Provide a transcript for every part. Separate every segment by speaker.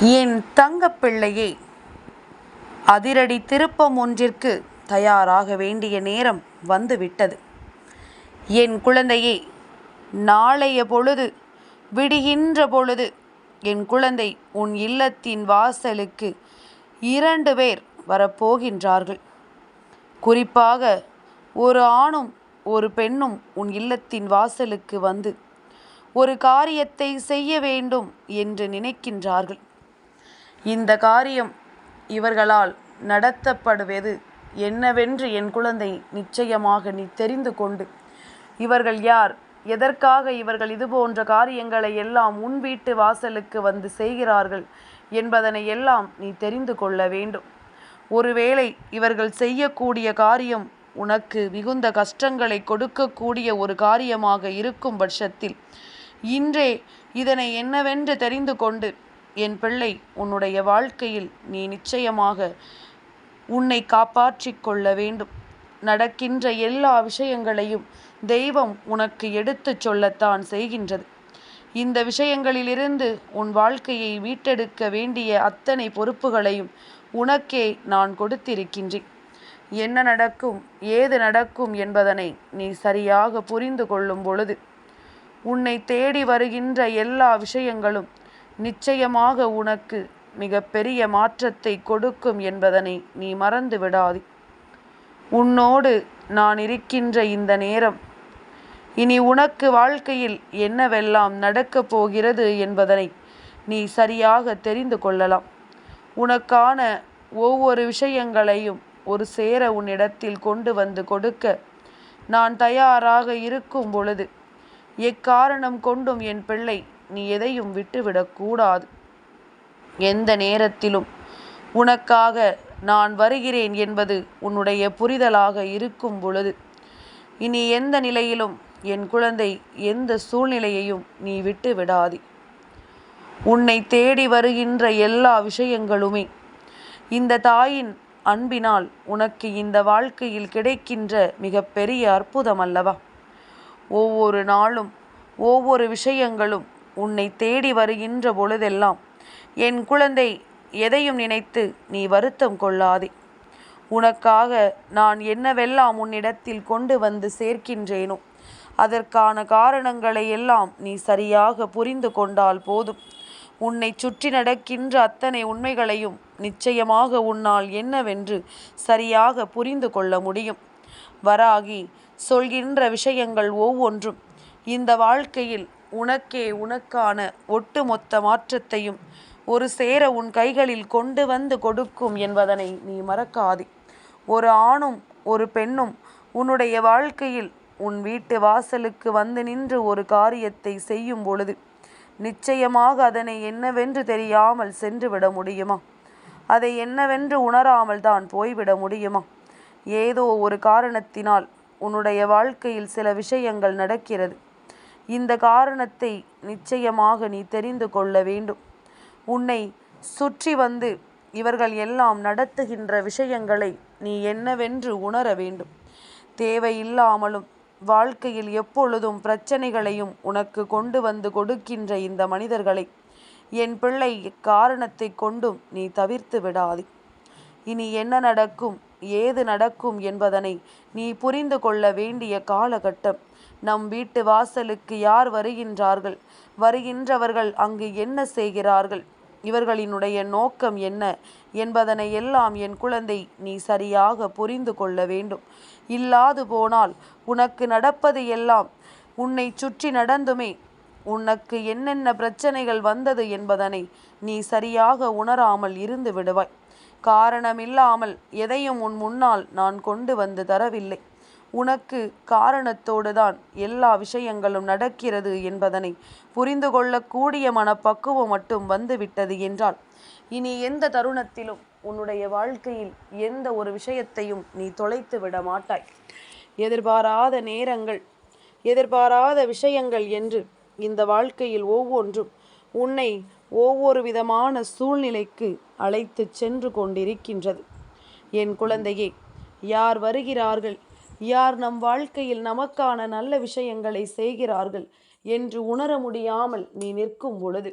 Speaker 1: என் தங்கப்பிள்ளையே அதிரடி திருப்பம் ஒன்றிற்கு தயாராக வேண்டிய நேரம் வந்துவிட்டது. என் குழந்தையே நாளைய பொழுது விடுகின்ற பொழுது என் குழந்தை உன் இல்லத்தின் வாசலுக்கு இரண்டு பேர் வரப்போகின்றார்கள். குறிப்பாக ஒரு ஆணும் ஒரு பெண்ணும் உன் இல்லத்தின் வாசலுக்கு வந்து ஒரு காரியத்தை செய்ய வேண்டும் என்று நினைக்கின்றார்கள். இந்த காரியம் இவர்களால் நடத்தப்படுவது என்னவென்று என் குழந்தை நிச்சயமாக நீ தெரிந்து கொண்டு. இவர்கள் யார்? எதற்காக இவர்கள் இது போன்ற காரியங்களை எல்லாம் உன் வீட்டு வாசலுக்கு வந்து செய்கிறார்கள் என்பதனை எல்லாம் நீ தெரிந்து கொள்ள வேண்டும். ஒருவேளை இவர்கள் செய்யக்கூடிய காரியம் உனக்கு மிகுந்த கஷ்டங்களை கொடுக்கக்கூடிய ஒரு காரியமாக இருக்கும் பட்சத்தில். இன்றே இதனை என்னவென்று தெரிந்து கொண்டு என் பிள்ளை உன்னுடைய வாழ்க்கையில் நீ நிச்சயமாக உன்னை காப்பாற்றிக் கொள்ள வேண்டும். நடக்கின்ற எல்லா விஷயங்களையும் தெய்வம் உனக்கு எடுத்துச் சொல்லத்தான் செய்கின்றது. இந்த விஷயங்களிலிருந்து உன் வாழ்க்கையை மீட்டெடுக்க வேண்டிய அத்தனை பொறுப்புகளையும் உனக்கே நான் கொடுத்திருக்கின்றேன். என்ன நடக்கும் ஏது நடக்கும் என்பதனை நீ சரியாக புரிந்து கொள்ளும் பொழுது உன்னை தேடி வருகின்ற எல்லா விஷயங்களும் நிச்சயமாக உனக்கு மிக பெரிய மாற்றத்தை கொடுக்கும் என்பதனை நீ மறந்து விடாதே. உன்னோடு நான் இருக்கின்ற இந்த நேரம் இனி உனக்கு வாழ்க்கையில் என்னவெல்லாம் நடக்கப் போகிறது என்பதனை நீ சரியாக தெரிந்து கொள்ளலாம். உனக்கான ஒவ்வொரு விஷயங்களையும் ஒரு சேர உன்னிடத்தில் கொண்டு வந்து கொடுக்க நான் தயாராக இருக்கும் பொழுது எக்காரணம் கொண்டும் என் பிள்ளை நீ எதையும் விட்டுவிடக்கூடாது எந்த நேரத்திலும் உனக்காக நான் வருகிறேன் என்பது உன்னுடைய புரிதலாக இருக்கும் பொழுது இனி எந்த நிலையிலும் என் குழந்தை எந்த சூழ்நிலையையும் நீ விட்டு விடாதே உன்னை தேடி வருகின்ற எல்லா விஷயங்களுமே இந்த தாயின் அன்பினால் உனக்கு இந்த வாழ்க்கையில் கிடைக்கின்ற மிகப்பெரிய அற்புதம் அல்லவா? ஒவ்வொரு நாளும் ஒவ்வொரு விஷயங்களும் உன்னை தேடி வருகின்ற பொழுதெல்லாம் என் குழந்தை எதையும் நினைத்து நீ வருத்தம் கொள்ளாதே. உனக்காக நான் என்னவெல்லாம் உன்னிடத்தில் கொண்டு வந்து சேர்க்கின்றேனோ அதற்கான காரணங்களை எல்லாம் நீ சரியாக புரிந்து கொண்டால் போதும். உன்னை சுற்றி நடக்கின்ற அத்தனை உண்மைகளையும் நிச்சயமாக உன்னால் என்னவென்று சரியாக புரிந்து கொள்ள முடியும். வராகி சொல்கின்ற விஷயங்கள் ஒவ்வொன்றும் இந்த வாழ்க்கையில் உனக்கே உனக்கான ஒட்டுமொத்த மாற்றத்தையும் ஒரு சேர உன் கைகளில் கொண்டு வந்து கொடுக்கும் என்பதனை நீ மறக்காதே. ஒரு ஆணும் ஒரு பெண்ணும் உன்னுடைய வாழ்க்கையில் உன் வீட்டு வாசலுக்கு வந்து நின்று ஒரு காரியத்தை செய்யும் பொழுது நிச்சயமாக அதனை என்னவென்று தெரியாமல் சென்று விட முடியுமா? அதை என்னவென்று உணராமல் தான் போய்விட முடியுமா? ஏதோ ஒரு காரணத்தினால் உன்னுடைய வாழ்க்கையில் சில விஷயங்கள் நடக்கிறது. இந்த காரணத்தை நிச்சயமாக நீ தெரிந்து கொள்ள வேண்டும். உன்னை சுற்றி வந்து இவர்கள் எல்லாம் நடத்துகின்ற விஷயங்களை நீ என்னவென்று உணர வேண்டும். தேவையில்லாமலும் வாழ்க்கையில் எப்பொழுதும் பிரச்சனைகளையும் உனக்கு கொண்டு வந்து கொடுக்கின்ற இந்த மனிதர்களை என் பிள்ளை காரணத்தை கொண்டும் நீ தவிர்த்து விடாதே. இனி என்ன நடக்கும் ஏது நடக்கும் என்பதனை நீ புரிந்து கொள்ள வேண்டிய காலகட்டம் நம் வீட்டு வாசலுக்கு யார் வருகின்றார்கள்? வருகின்றவர்கள் அங்கு என்ன செய்கிறார்கள்? இவர்களினுடைய நோக்கம் என்ன? என்பதனை எல்லாம் என் குழந்தை நீ சரியாக புரிந்து கொள்ள வேண்டும். இல்லாது போனால் உனக்கு நடப்பது எல்லாம் உன்னை சுற்றி நடந்துமே. உனக்கு என்னென்ன பிரச்சனைகள் வந்தது என்பதனை நீ சரியாக உணராமல் இருந்து விடுவாய். காரணமில்லாமல் எதையும் உன் முன்னால் நான் கொண்டு வந்து தரவில்லை. உனக்கு காரணத்தோடு தான் எல்லா விஷயங்களும் நடக்கிறது என்பதனை புரிந்து கொள்ளக்கூடிய மனப்பக்குவம் மட்டும் வந்துவிட்டது என்றால் இனி எந்த தருணத்திலும் உன்னுடைய வாழ்க்கையில் எந்த ஒரு விஷயத்தையும் நீ தொலைத்து விட மாட்டாய். எதிர்பாராத நேரங்கள் எதிர்பாராத விஷயங்கள் என்று இந்த வாழ்க்கையில் ஒவ்வொன்றும் உன்னை ஒவ்வொரு விதமான சூழ்நிலைக்கு அழைத்து சென்று கொண்டிருக்கின்றது. என் குழந்தையே யார் வருகிறார்கள் யார் நம் வாழ்க்கையில் நமக்கான நல்ல விஷயங்களை செய்கிறார்கள் என்று உணர முடியாமல் நீ நிற்கும் பொழுது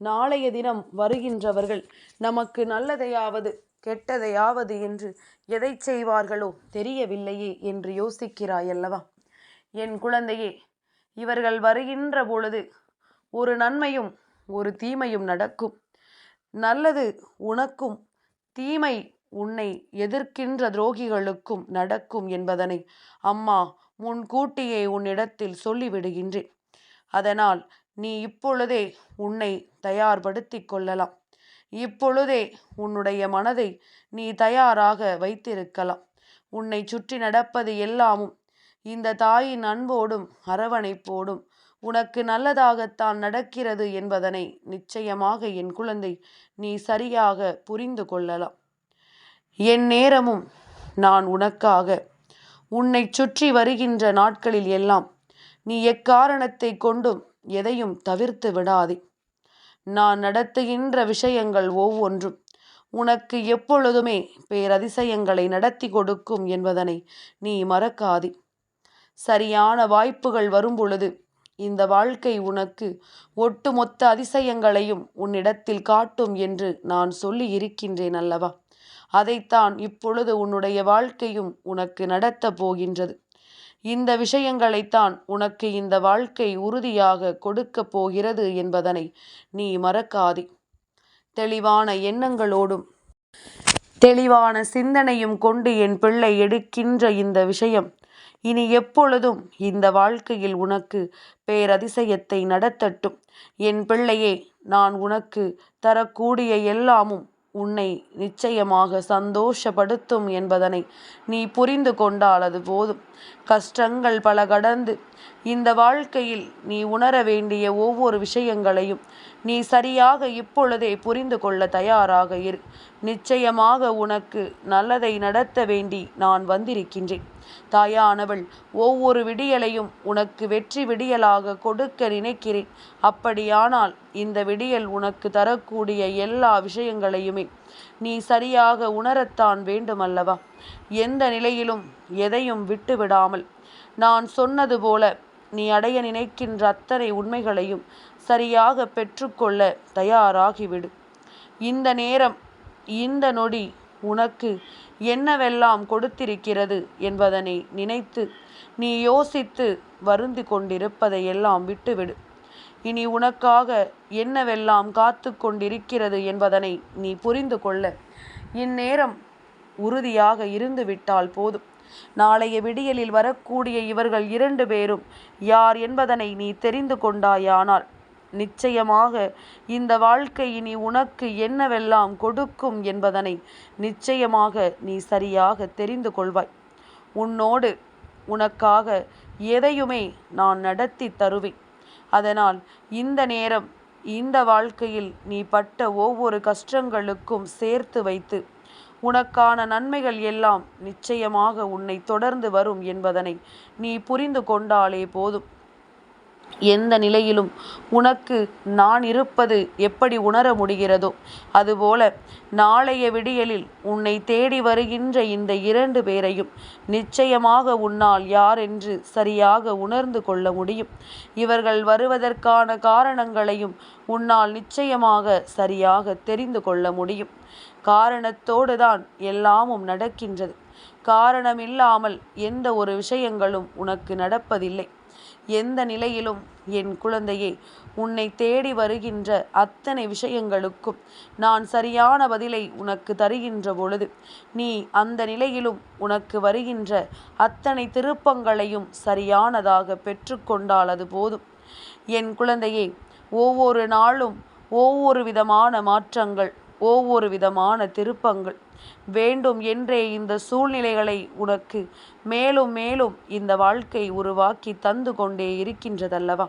Speaker 1: நாளைய தினம் வருகின்றவர்கள் நமக்கு நல்லதையாவது கெட்டதையாவது என்று எதை செய்வார்களோ தெரியவில்லையே என்று யோசிக்கிறாயல்லவா? என் குழந்தையே இவர்கள் வருகின்ற பொழுது ஒரு நன்மையும் ஒரு தீமையும் நடக்கும். நல்லது உனக்கும் தீமை உன்னை எதிர்க்கின்ற துரோகிகளுக்கும் நடக்கும் என்பதனை அம்மா முன்கூட்டியே உன்னிடத்தில் சொல்லிவிடுகின்றேன். அதனால் நீ இப்பொழுதே உன்னை தயார்படுத்தி கொள்ளலாம். இப்பொழுதே உன்னுடைய மனதை நீ தயாராக வைத்திருக்கலாம். உன்னை சுற்றி நடப்பது எல்லாமும் இந்த தாயின் அன்போடும் அரவணைப்போடும் உனக்கு நல்லதாகத்தான் நடக்கிறது என்பதனை நிச்சயமாக என் குழந்தை நீ சரியாக புரிந்து கொள்ளலாம். என் நேரமும் நான் உனக்காக உன்னை சுற்றி வருகின்ற நாட்களில் எல்லாம் நீ எக்காரணத்தை கொண்டும் எதையும் தவிர்த்து விடாதே. நான் நடத்துகின்ற விஷயங்கள் ஒவ்வொன்றும் உனக்கு எப்பொழுதுமே பேரதிசயங்களை நடத்தி கொடுக்கும் என்பதனை நீ மறக்காதே. சரியான வாய்ப்புகள் வரும்பொழுது இந்த வாழ்க்கை உனக்கு ஒட்டுமொத்த அதிசயங்களையும் உன்னிடத்தில் காட்டும் என்று நான் சொல்லி இருக்கின்றேன் அல்லவா? அதைத்தான் இப்பொழுது உன்னுடைய வாழ்க்கையும் உனக்கு நடத்தப் போகின்றது. இந்த விஷயங்களைத்தான் உனக்கு இந்த வாழ்க்கை உறுதியாக கொடுக்கப் போகிறது என்பதனை நீ மறக்காதே. தெளிவான எண்ணங்களோடும் தெளிவான சிந்தனையும் கொண்டு என் பிள்ளை எடுக்கின்ற இந்த விஷயம் இனி எப்பொழுதும் இந்த வாழ்க்கையில் உனக்கு பேரதிசயத்தை நடத்தட்டும். என் பிள்ளையே நான் உனக்கு தரக்கூடிய எல்லாமும் உன்னை நிச்சயமாக சந்தோஷப்படுத்தும் என்பதனை நீ புரிந்து கொண்டால் அது போதும். கஷ்டங்கள் பல கடந்து இந்த வாழ்க்கையில் நீ உணர வேண்டிய ஒவ்வொரு விஷயங்களையும் நீ சரியாக இப்பொழுதே புரிந்து கொள்ள தயாராக இரு. நிச்சயமாக உனக்கு நல்லதை நடத்த வேண்டி நான் வந்திருக்கின்றேன். தாயானவள் ஒவ்வொரு விடியலையும் உனக்கு வெற்றி விடியலாக கொடுக்க நினைக்கிறேன். அப்படியானால் இந்த விடியல் உனக்கு தரக்கூடிய எல்லா விஷயங்களையுமே நீ சரியாக உணரத்தான் வேண்டுமல்லவா? எந்த நிலையிலும் எதையும் விட்டுவிடாமல் நான் சொன்னது போல நீ அடைய நினைக்கின்ற அத்தனை உண்மைகளையும் சரியாக பெற்றுக்கொள்ள தயாராகிவிடு. இந்த நேரம் இந்த நொடி உனக்கு என்னவெல்லாம் கொடுத்திருக்கிறது என்பதனை நினைத்து நீ யோசித்து வருந்து கொண்டிருப்பதையெல்லாம் விட்டுவிடு. இனி உனக்காக என்னவெல்லாம் காத்து கொண்டிருக்கிறது என்பதனை நீ புரிந்து கொள்ள. இந்நேரம் உறுதியாக இருந்துவிட்டால் போதும். நாளைய விடியலில் வரக்கூடிய இவர்கள் இரண்டு பேரும் யார் என்பதனை நீ தெரிந்து கொண்டாயானால் நிச்சயமாக இந்த வாழ்க்கை இனி உனக்கு என்னவெல்லாம் கொடுக்கும் என்பதனை நிச்சயமாக நீ சரியாக தெரிந்து கொள்வாய். உன்னோடு உனக்காக எதையுமே நான் நடத்தி தருவேன். அதனால் இந்த நேரம் இந்த வாழ்க்கையில் நீ பட்ட ஒவ்வொரு கஷ்டங்களுக்கும் சேர்த்து வைத்து உனக்கான நன்மைகள் எல்லாம் நிச்சயமாக உன்னை தொடர்ந்து வரும் என்பதனை நீ புரிந்து கொண்டாலே போதும். எந்த நிலையிலும் உனக்கு நான் இருப்பது எப்படி உணர முடிகிறதோ அதுபோல நாளைய விடியலில் உன்னை தேடி வருகின்ற இந்த இரண்டு பேரையும் நிச்சயமாக உன்னால் யார் என்று சரியாக உணர்ந்து கொள்ள முடியும். இவர்கள் வருவதற்கான காரணங்களையும் உன்னால் நிச்சயமாக சரியாக தெரிந்து கொள்ள முடியும். காரணத்தோடு தான் எல்லாமும் நடக்கின்றது. காரணமில்லாமல் எந்த ஒரு விஷயங்களும் உனக்கு நடப்பதில்லை. எந்த நிலையிலும் என் குழந்தையே உன்னை தேடி வருகின்ற அத்தனை விஷயங்களுக்கும் நான் சரியான பதிலை உனக்கு தருகின்ற பொழுது நீ அந்த நிலையிலும் உனக்கு வருகின்ற அத்தனை திருப்பங்களையும் சரியானதாக பெற்றுக்கொண்டால் அது போதும். என் குழந்தையே ஒவ்வொரு நாளும் ஒவ்வொரு விதமான மாற்றங்கள் ஒவ்வொரு விதமான திருப்பங்கள் வேண்டும் என்றே இந்த சூழ்நிலைகளை உனக்கு மேலும் மேலும் இந்த வாழ்க்கை உருவாக்கி தந்து கொண்டே இருக்கின்றதல்லவா?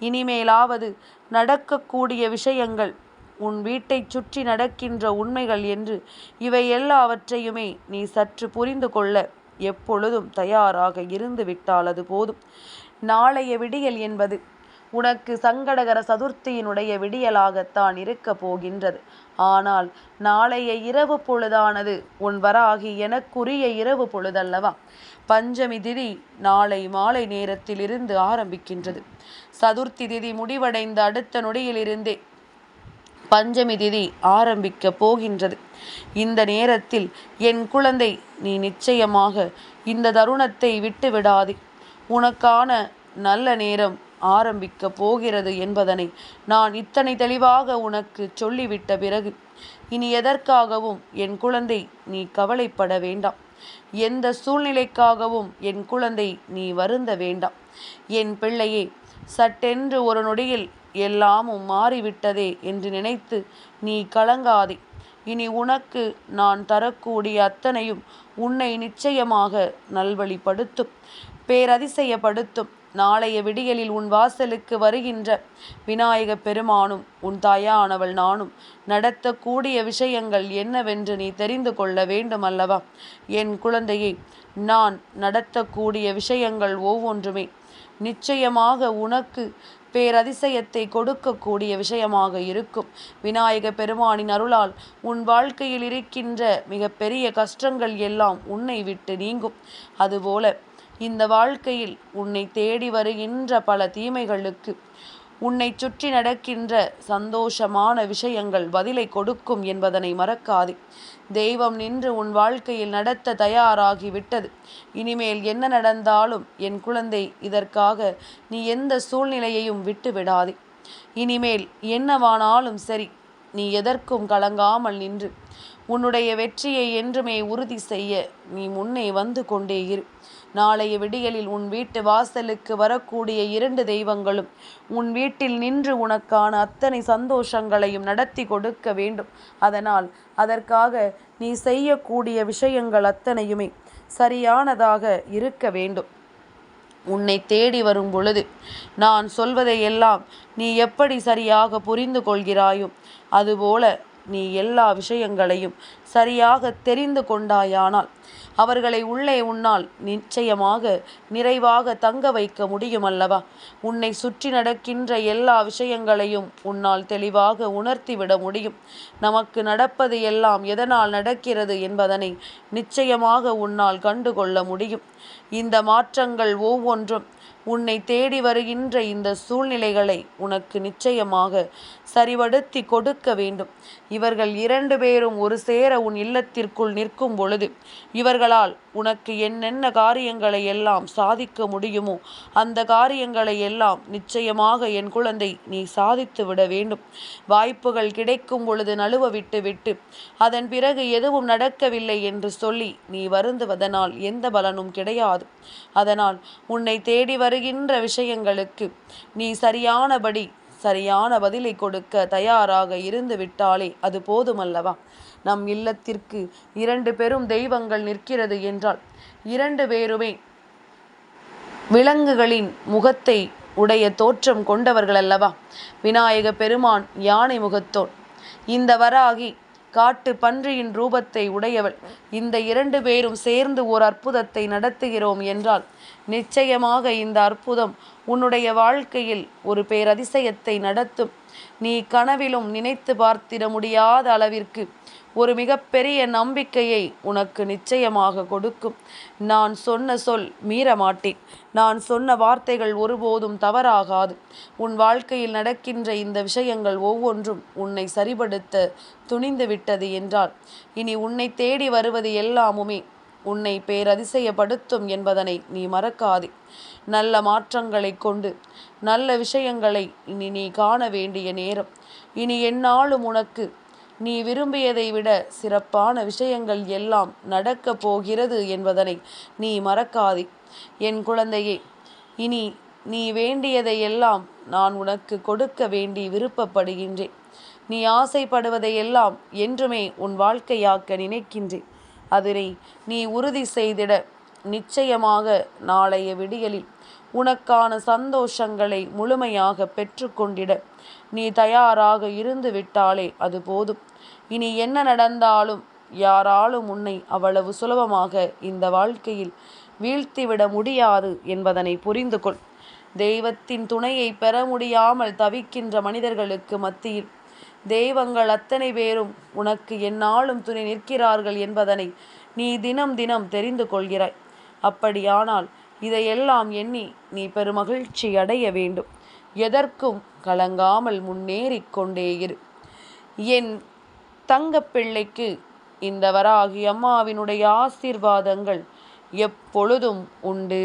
Speaker 1: இனிமேலாவது நடக்கக்கூடிய விஷயங்கள் உன் வீட்டை சுற்றி நடக்கின்ற உண்மைகள் என்று இவை எல்லாவற்றையுமே நீ சற்று புரிந்து கொள்ள எப்பொழுதும் தயாராக இருந்து விட்டால் அது போதும். நாளைய விடியல் என்பது உனக்கு சங்கடகர சதுர்த்தியினுடைய விடியலாகத்தான் இருக்கப் போகின்றது. ஆனால் நாளைய இரவு பொழுதானது? உன் வராகி எனக்குரிய இரவு பொழுதல்லவா? பஞ்சமி திதி நாளை மாலை நேரத்தில் இருந்து ஆரம்பிக்கின்றது. சதுர்த்தி திதி முடிவடைந்த அடுத்த நொடியிலிருந்தே பஞ்சமி திதி ஆரம்பிக்கப் போகின்றது. இந்த நேரத்தில் என் குழந்தை நீ நிச்சயமாக இந்த தருணத்தை விட்டு விடாதே உனக்கான நல்ல நேரம் ஆரம்பிக்க போகிறது என்பதனை நான் இத்தனை தெளிவாக உனக்கு சொல்லிவிட்ட பிறகு இனி எதற்காகவும் என் குழந்தை நீ கவலைப்பட வேண்டாம். எந்த சூழ்நிலைக்காகவும் என் குழந்தை நீ வருந்த வேண்டாம். என் பிள்ளையே சட்டென்று ஒரு நொடியில் எல்லாமும் மாறிவிட்டதே என்று நினைத்து நீ கலங்காதே. இனி உனக்கு நான் தரக்கூடிய அத்தனையும் உன்னை நிச்சயமாக நல்வழிப்படுத்தும் பேரதிசயப்படுத்தும். நாளைய விடியலில் உன் வாசலுக்கு வருகின்ற விநாயக பெருமானும் உன் தாயானவள் நானும் நடத்தக்கூடிய விஷயங்கள் என்னவென்று நீ தெரிந்து கொள்ள வேண்டும் அல்லவா என் குழந்தையை நான் நடத்தக்கூடிய விஷயங்கள் ஒவ்வொன்றுமே நிச்சயமாக உனக்கு பேரதிசயத்தை கொடுக்கக்கூடிய விஷயமாக இருக்கும். விநாயக பெருமானின் அருளால் உன் வாழ்க்கையில் இருக்கின்ற மிகப்பெரிய கஷ்டங்கள் எல்லாம் உன்னை விட்டு நீங்கும். அதுபோல இந்த வாழ்க்கையில் உன்னை தேடி வருகின்ற பல தீமைகளுக்கு உன்னை சுற்றி நடக்கின்ற சந்தோஷமான விஷயங்கள் பதிலை கொடுக்கும் என்பதனை மறக்காதே. தெய்வம் நின்று உன் வாழ்க்கையில் நடத்த தயாராகிவிட்டது. இனிமேல் என்ன நடந்தாலும் என் குழந்தை இதற்காக நீ எந்த சூழ்நிலையையும் விட்டு விடாதே இனிமேல் என்னவானாலும் சரி நீ எதற்கும் கலங்காமல் நின்று உன்னுடைய வெற்றியை என்றுமே உறுதி செய்ய நீ முன்னே வந்து கொண்டே இரு. நாளைய விடியலில் உன் வீட்டு வாசலுக்கு வரக்கூடிய இரண்டு தெய்வங்களும் உன் வீட்டில் நின்று உனக்கான அத்தனை சந்தோஷங்களையும் நடத்தி கொடுக்க வேண்டும். அதனால் அதற்காக நீ செய்யக்கூடிய விஷயங்கள் அத்தனையுமே சரியானதாக இருக்க வேண்டும். உன்னை தேடி வரும் பொழுது நான் சொல்வதையெல்லாம் நீ எப்படி சரியாக புரிந்து கொள்கிறாயோ அதுபோல நீ எல்லா விஷயங்களையும் சரியாக தெரிந்து கொண்டாயானால் அவர்களை உள்ளே உன்னால் நிச்சயமாக நிறைவாக தங்க வைக்க முடியும் அல்லவா உன்னை சுற்றி நடக்கின்ற எல்லா விஷயங்களையும் உன்னால் தெளிவாக உணர்த்திவிட முடியும். நமக்கு நடப்பது எல்லாம் எதனால் நடக்கிறது என்பதனை நிச்சயமாக உன்னால் கண்டுகொள்ள முடியும். இந்த மாற்றங்கள் ஒவ்வொன்றும் உன்னை தேடி வருகின்ற இந்த சூழ்நிலைகளை உனக்கு நிச்சயமாக சரிவடுத்தி கொடுக்க வேண்டும். இவர்கள் இரண்டு பேரும் ஒரு சேர உன் இல்லத்திற்குள் நிற்கும் பொழுது இவர்களால் உனக்கு என்னென்ன காரியங்களை எல்லாம் சாதிக்க முடியுமோ அந்த காரியங்களை எல்லாம் நிச்சயமாக என் குழந்தை நீ சாதித்து விட வேண்டும். வாய்ப்புகள் கிடைக்கும் பொழுது நழுவ விட்டு விட்டு அதன் பிறகு எதுவும் நடக்கவில்லை என்று சொல்லி நீ வருந்துவதனால் எந்த பலனும் கிடையாது. அதனால் உன்னை தேடி வரு வருகின்ற விஷயங்களுக்கு நீ சரியானபடி சரியான பதிலை கொடுக்க தயாராக இருந்து விட்டாலே அது போதுமல்லவா? நம் இல்லத்திற்கு இரண்டு பெரும் தெய்வங்கள் நிற்கிறது என்றால் இரண்டு பேருமே விலங்குகளின் முகத்தை உடைய தோற்றம் கொண்டவர்கள் அல்லவா விநாயக பெருமான் யானை முகத்தோன். இந்த வராகி காட்டு பன்றியின் ரூபத்தை உடையவள். இந்த இரண்டு பேரும் சேர்ந்து ஓர் அற்புதத்தை நடத்துகிறோம் என்றால் நிச்சயமாக இந்த அற்புதம் உன்னுடைய வாழ்க்கையில் ஒரு பேரதிசயத்தை நடத்தும். நீ கனவிலும் நினைத்து பார்த்திட முடியாத அளவிற்கு ஒரு மிகப்பெரிய நம்பிக்கையை உனக்கு நிச்சயமாக கொடுக்கும். நான் சொன்ன சொல் மீறமாட்டேன். நான் சொன்ன வார்த்தைகள் ஒருபோதும் தவறாகாது. உன் வாழ்க்கையில் நடக்கின்ற இந்த விஷயங்கள் ஒவ்வொன்றும் உன்னை சரிபடுத்த துணிந்து விட்டது என்றால் இனி உன்னை தேடி வருவது எல்லாமுமே உன்னை பேரதிசயப்படுத்தும் என்பதனை நீ மறக்காதே. நல்ல மாற்றங்களை கொண்டு நல்ல விஷயங்களை இனி நீ காண வேண்டிய நேரம். இனி என்னாலும் உனக்கு நீ விரும்பியதை விட சிறப்பான விஷயங்கள் எல்லாம் நடக்கப் போகிறது என்பதனை நீ மறக்காதே. என் குழந்தையே இனி நீ வேண்டியதையெல்லாம் நான் உனக்கு கொடுக்க வேண்டி விருப்பப்படுகின்றேன். நீ ஆசைப்படுவதையெல்லாம் என்றுமே உன் வாழ்க்கையாக்க நினைக்கின்றேன். அதனை நீ உறுதி செய்திட நிச்சயமாக நாளைய விடியலில் உனக்கான சந்தோஷங்களை முழுமையாக பெற்றுக்கொண்டிட நீ தயாராக இருந்து விட்டாலே அது போதும். இனி என்ன நடந்தாலும் யாராலும் உன்னை அவ்வளவு சுலபமாக இந்த வாழ்க்கையில் வீழ்த்திவிட முடியாது என்பதனை புரிந்து கொள். தெய்வத்தின் துணையை பெற முடியாமல் தவிக்கின்ற மனிதர்களுக்கு மத்தியில் தெய்வங்கள் அத்தனை பேரும் உனக்கு என்னாலும் துணை நிற்கிறார்கள் என்பதனை நீ தினம் தினம் தெரிந்து கொள்கிறாய். அப்படியானால் இதையெல்லாம் எண்ணி நீ பெருமகிழ்ச்சி அடைய வேண்டும். எதற்கும் கலங்காமல் முன்னேறிக் கொண்டே இரு. என் தங்கப்பிள்ளைக்கு இந்த வராகி அம்மாவினுடைய ஆசீர்வாதங்கள் எப்பொழுதும் உண்டு.